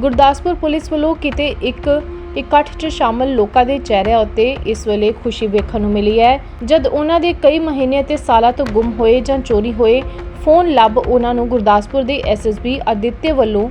Gurdaspur police ਵੱਲੋਂ ਕਿਤੇ ਇੱਕ ਇਕੱਠ 'ਚ ਸ਼ਾਮਲ ਲੋਕਾਂ ਦੇ ਚਿਹਰਿਆਂ ਉੱਤੇ ਇਸ ਵੇਲੇ ਖੁਸ਼ੀ ਵੇਖਣ ਨੂੰ ਮਿਲੀ ਹੈ। ਜਦ ਉਹਨਾਂ ਦੇ ਕਈ ਮਹੀਨੇ ਅਤੇ ਸਾਲਾਂ ਤੋਂ ਗੁੰਮ ਹੋਏ ਜਾਂ ਚੋਰੀ ਹੋਏ, ਫੋਨ ਲੱਭ ਉਹਨਾਂ ਨੂੰ ਗੁਰਦਾਸਪੁਰ ਦੇ ਐਸਐਸਬੀ ਅਦਿੱਤਿਆ ਵੱਲੋਂ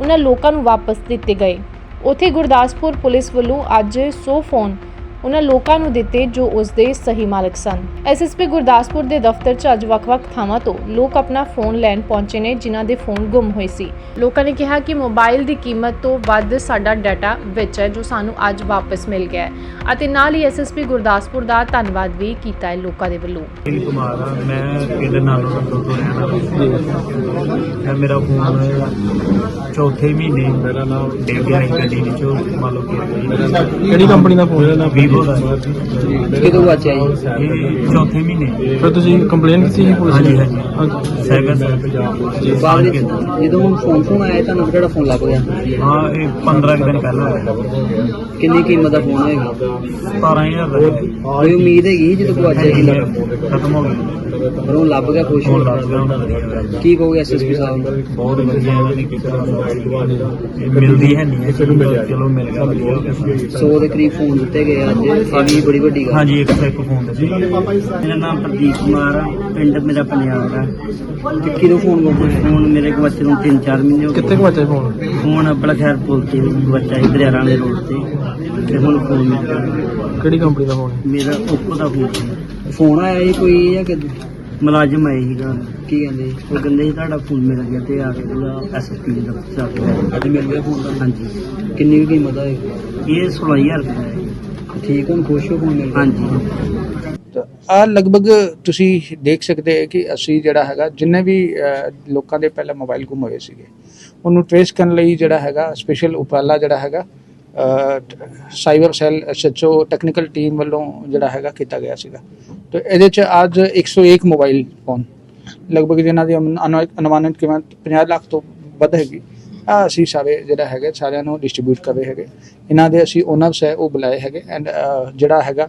ਉਹਨਾਂ ਲੋਕਾਂ ਨੂੰ ਵਾਪਸ ਦਿੱਤੇ ਗਏ। ਉੱਥੇ ਗੁਰਦਾਸਪੁਰ ਪੁਲਿਸ ਵੱਲੋਂ ਅੱਜ 100 ਫੋਨ ਉਹਨਾਂ ਲੋਕਾਂ ਨੂੰ ਦਿੱਤੇ ਜੋ ਉਸ ਦੇ ਸਹੀ ਮਾਲਕ ਸਨ। ਐਸਐਸਪੀ ਗੁਰਦਾਸਪੁਰ ਦੇ ਦਫ਼ਤਰ 'ਚ ਅੱਜ ਵੱਖ-ਵੱਖ ਥਾਵਾਂ ਤੋਂ ਲੋਕ ਆਪਣਾ ਫੋਨ ਲੈਣ ਪਹੁੰਚੇ ਨੇ ਜਿਨ੍ਹਾਂ ਦੇ ਫੋਨ ਗੁੰਮ ਹੋਏ ਸੀ। ਲੋਕਾਂ ਨੇ ਕਿਹਾ ਕਿ ਮੋਬਾਈਲ ਦੀ ਕੀਮਤ ਤੋਂ ਵੱਧ ਸਾਡਾ ਡਾਟਾ ਵਿੱਚ ਹੈ ਜੋ ਸਾਨੂੰ ਅੱਜ ਵਾਪਸ ਮਿਲ ਗਿਆ ਹੈ। ਅਤੇ ਨਾਲ ਹੀ ਐਸਐਸਪੀ ਗੁਰਦਾਸਪੁਰ ਦਾ ਧੰਨਵਾਦ ਵੀ ਕੀਤਾ ਹੈ ਲੋਕਾਂ ਦੇ ਵੱਲੋਂ। ਅਨਿਲ ਕੁਮਾਰ ਆ ਮੈਂ ਪਿੰਡ ਨਾਲੋਂ ਨੰਬਰ ਤੋਂ ਰਹਿਣ ਵਾਲਾ ਇਹ ਮੇਰਾ ਫੋਨ ਚੌਥੇ ਮਹੀਨੇ ਮੇਰਾ ਨਾਮ ਡਿੱਗ ਗਿਆ ਸੀ ਗੱਡੀ ਵਿੱਚੋਂ ਮੰਨ ਲਓ ਕਿ ਕਿਹੜੀ ਕੰਪਨੀ ਦਾ ਫੋਨ ਹੈ? ਦਾ ਕਿਦੋਂ ਵਾਚਿਆ ਜੀ ਇਹ ਚੌਥੇ ਮਹੀਨੇ। ਫਿਰ ਤੁਸੀਂ ਕੰਪਲੇਨ ਕੀਤੀ ਸੀ ਪੁਲਿਸ ਹਾਂਜੀ ਨੂੰ ਹਾਂਜੀ ਸਾਈਕਲ ਬਾਅਦ ਵਿੱਚ ਜਦੋਂ ਫੋਨ ਫੋਨ ਆਇਆ ਤੁਹਾਨੂੰ ਕਿਹੜਾ ਫੋਨ ਲੱਭ ਗਿਆ? ਹਾਂ ਇਹ 15 ਕੁ ਦਿਨ ਪਹਿਲਾਂ ਹੋਇਆ ਕਿੰਨੀ ਕੀਮਤ ਦਾ ਫੋਨ ਹੋਏਗਾ 17000 ਦਾ। ਕੋਈ ਉਮੀਦ ਹੈਗੀ ਸੀ ਜਦੋਂ ਲੱਭ ਖਤਮ ਹੋ ਗਿਆ। ਪਰ ਉਹ ਲੱਭ ਗਿਆ ਖੁਸ਼ ਹੋ ਲੱਗ ਗਿਆ ਕੀ ਕਹੋਗੇ ਐਸਐਸਪੀ ਸਾਹਿਬ ਨੂੰ ਬਹੁਤ ਵਧੀਆ ਇਹਨਾਂ ਨੇ ਕੀਤਾ ਮਿਲਦੀ ਹੈ ਨਹੀਂ ਚਲੋ ਮਿਲ ਗਿਆ। ਵਧੀਆ ਹੋ ਗਿਆ। 100 ਦੇ ਕਰੀਬ ਫੋਨ ਦਿੱਤੇ ਗਏ ਅੱਜ। ਇਹ ਵੀ ਬੜੀ ਵੱਡੀ ਗੱਲ। ਹਾਂਜੀ ਇੱਕ ਸੌ ਇੱਕ ਫੋਨ ਦੇ ਸੀ ਮੇਰਾ ਨਾਮ ਪ੍ਰਦੀਪ ਕੁਮਾਰ ਆ। ਪਿੰਡ ਮੇਰਾ ਪੰਜਾਬ ਆ। ਤੇ ਕਿਦੋਂ ਫੋਨ ਹੋਇਆ ਫੋਨ ਮੇਰੇ ਕੋਲ ਬੱਚੇ ਨੂੰ 3-4 ਮਹੀਨੇ ਹੋ ਕਿੱਥੇ ਗਏ ਵਾਚਿਆ ਫੋਨ? ਫੋਨ ਆਪਣਾ ਖੈਰ ਪੁੱਲ ਤੇ ਬੱਚਾ ਹੀ ਦਰਿਆਰਾਂ ਦੇ ਰੋਡ ਤੇ। ਤੇ ਹੁਣ ਫੋਨ ਮਿਲ ਗਿਆ ਕਿਹੜੀ ਕੰਪਨੀ ਦਾ ਫੋਨ ਹੈ? ਮੇਰਾ ਓਪੋ ਦਾ ਫੋਨ। ਫੋਨ ਆਇਆ ਸੀ ਕੋਈ ਜਾਂ ਕਿੱਦਾਂ? ਮੁਲਾਜ਼ਮ ਆਏ ਸੀਗਾ। ਕੀ ਕਹਿੰਦੇ? ਉਹ ਕਹਿੰਦੇ ਸੀ ਤੁਹਾਡਾ ਫੋਨ ਮਿਲ ਗਿਆ ਤੇ ਆ ਕੇ ਉਹਦਾ ਐਸਐਸਪੀ ਦਾ ਜਾ ਕੇ ਅੱਜ ਮਿਲ ਗਿਆ ਫੋਨ ਦਾ ਹਾਂਜੀ। ਕਿੰਨੀ ਕੁ ਕੀਮਤ ਦਾ ਹੋਏਗੀ ਇਹ 16000 ਰੁਪਏ। ਠੀਕ ਹੁਣ ਖੁਸ਼ ਹੋ ਫੋਨ ਮਿਲ ਗਿਆ? ਹਾਂਜੀ। ਆ ਲਗਭਗ ਤੁਸੀਂ ਦੇਖ ਸਕਦੇ ਹੋ ਕਿ ਅਸੀਂ ਜਿਹੜਾ ਹੈਗਾ ਜਿੰਨੇ ਵੀ ਲੋਕਾਂ ਦੇ ਪਹਿਲਾਂ ਮੋਬਾਈਲ ਗੁੰਮ ਹੋਏ ਸੀਗੇ ਉਹਨੂੰ ਟ੍ਰੇਸ ਕਰਨ ਲਈ ਜਿਹੜਾ ਹੈਗਾ ਸਪੈਸ਼ਲ ਉਪਰਾਲਾ ਜਿਹੜਾ ਹੈਗਾ cyber cell SHO technical team ਵੱਲੋਂ ਜਿਹੜਾ ਹੈਗਾ ਕੀਤਾ ਗਿਆ ਸੀਗਾ। ਤੇ ਇਹਦੇ ਚ ਅੱਜ 101 ਮੋਬਾਈਲ ਫੋਨ ਲਗਭਗ ਜਿਨ੍ਹਾਂ ਦੀ ਅਨੁ- ਅਨੁ- ਅਨੁਮਾਨਿਤ ਕੀਮਤ 50 ਲੱਖ ਤੋਂ ਵੱਧ ਹੈਗੀ। ਆ ਅਸੀਂ ਸਾਰੇ ਜਿਹੜਾ ਹੈਗੇ, ਸਾਰਿਆਂ ਨੂੰ ਡਿਸਟ੍ਰੀਬਿਊਟ ਕਰ ਰਹੇ ਹੈਗੇ। ਇਹਨਾਂ ਦੇ ਅਸੀਂ ਓਨਰਸ ਹੈ, ਉਹ ਬੁਲਾਏ ਹੈਗੇ। ਐਂਡ ਜਿਹੜਾ ਹੈਗਾ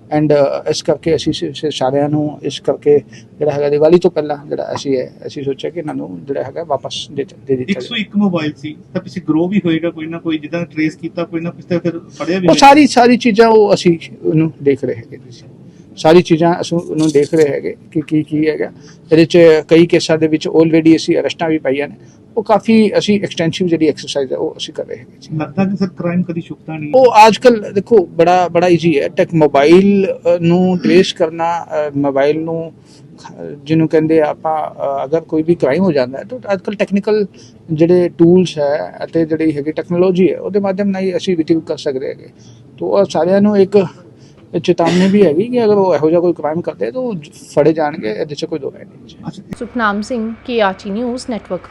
ਐਂਡ ਇਸ ਕਰਕੇ ਅਸੀਂ ਸਾਰਿਆਂ ਨੂੰ ਇਸ ਕਰਕੇ ਜਿਹੜਾ ਹੈਗਾ ਦੀਵਾਲੀ ਤੋਂ ਪਹਿਲਾਂ ਜਿਹੜਾ ਅਸੀਂ ਹੈ ਅਸੀਂ ਸੋਚਿਆ ਕਿ ਇਹਨਾਂ ਨੂੰ ਜਿਹੜਾ ਹੈਗਾ ਵਾਪਸ ਦੇ ਦੇ ਦਿੱਤਾ ਜਾਵੇ 101 ਮੋਬਾਈਲ ਸੀ ਤਾਂ ਪਿੱਛੇ ਗਰੋ ਵੀ ਹੋਏਗਾ ਕੋਈ ਨਾ ਕੋਈ ਜਿੱਦਾਂ ਟਰੇਸ ਕੀਤਾ ਕੋਈ ਨਾ ਤਾਂ ਫਿਰ ਫੜਿਆ ਵੀ ਉਹ। ਸਾਰੀ ਸਾਰੀ ਚੀਜ਼ਾਂ ਉਹ ਅਸੀਂ ਉਹਨੂੰ ਦੇਖ ਰਹੇ ਹੈਗੇ ਜੀ ਸਾਰੀ ਚੀਜ਼ਾਂ ਅਸੀਂ ਉਹਨੂੰ ਦੇਖ ਰਹੇ ਹੈਗੇ ਕਿ ਕੀ ਕੀ ਹੈਗਾ। ਇਹਦੇ ਚ ਕਈ ਕੇਸਾਂ ਦੇ ਵਿੱਚ ਆਲਰੇਡੀ ਅਸੀਂ ਅਰੈਸਟਾਂ ਵੀ ਪਾਈਆਂ ਨੇ। ਉਹ ਕਾਫੀ ਅਸੀਂ ਐਕਸਟੈਂਸਿਵ ਜਿਹੜੀ ਐਕਸਰਸਾਈਜ਼ ਹੈ ਉਹ ਅਸੀਂ ਕਰ ਰਹੇ ਹੈਗੇ ਜੀ। ਲੱਗਦਾ ਕਿ ਸਰ ਕ੍ਰਾਈਮ ਕਦੀ ਛੁਪਦਾ ਨਹੀਂ ਉਹ ਅੱਜਕੱਲ ਦੇਖੋ ਬੜਾ ਬੜਾ ਈਜ਼ੀ ਹੈ। ਟੈਕ ਮੋਬਾਈਲ ਨੂੰ ਟ੍ਰੇਸ ਕਰਨਾ ਮੋਬਾਈਲ ਨੂੰ ਜਿਹਨੂੰ ਕਹਿੰਦੇ ਆਪਾਂ ਅਗਰ ਕੋਈ ਵੀ ਕ੍ਰਾਈਮ ਹੋ ਜਾਂਦਾ ਹੈ ਤਾਂ ਅੱਜਕੱਲ ਟੈਕਨੀਕਲ ਜਿਹੜੇ ਟੂਲਸ ਹੈ ਅਤੇ ਜਿਹੜੀ ਹੈਗੀ ਟੈਕਨੋਲੋਜੀ ਹੈ ਉਹਦੇ ਮਾਧਿਅਮ ਨਾਲ ਹੀ ਅਸੀਂ ਰਿਟਰੀਵ ਕਰ ਸਕਦੇ ਹੈਗੇ। ਤਾਂ ਸਾਰਿਆਂ ਨੂੰ ਇੱਕ ਚੇਤਾਵਨੀ ਵੀ ਹੈਗੀ ਕਿ ਅਗਰ ਉਹ ਇਹੋ ਜਿਹਾ ਕੋਈ ਕ੍ਰਾਈਮ ਕਰਦੇ, ਤਾਂ ਉਹ ਫੜੇ ਜਾਣਗੇ, ਇਹਦੇ ਚ ਕੋਈ ਦੋ ਰਾਏ ਨਹੀਂ। Sukhnam Singh KRT news network